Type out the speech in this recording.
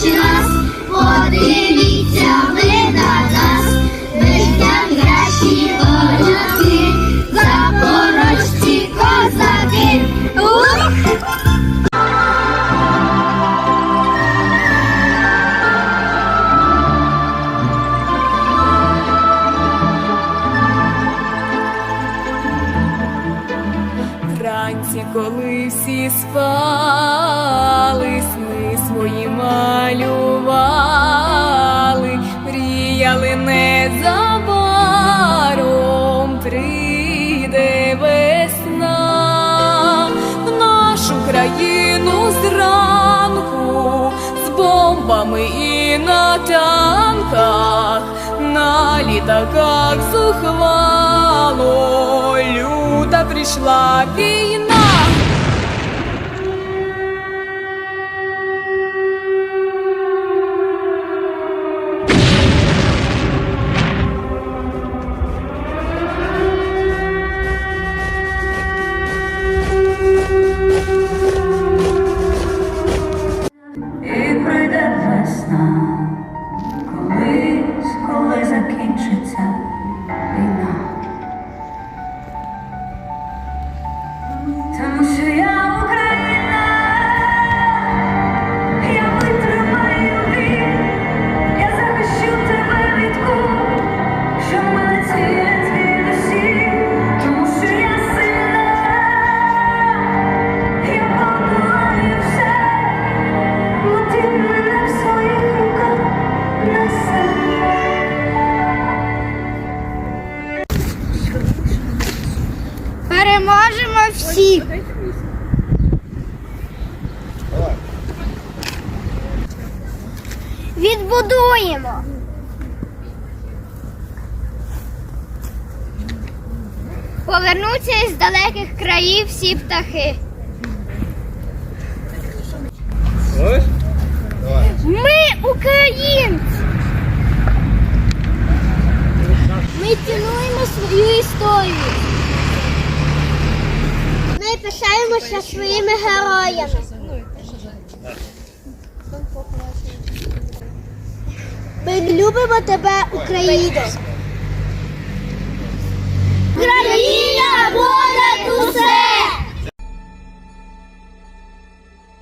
очі нас подивіть. Коли всі спали, сни свої малювали, мріяли незабаром прийде весна. В нашу країну зранку з бомбами і на танках, на літаках зухвало прийшла війна. Переможемо всі. Відбудуємо. Повернуться із далеких країв всі птахи. Ми українці. Ми цінуємо свою історію. Пишаємося своїми героями. Ми любимо тебе, Україно.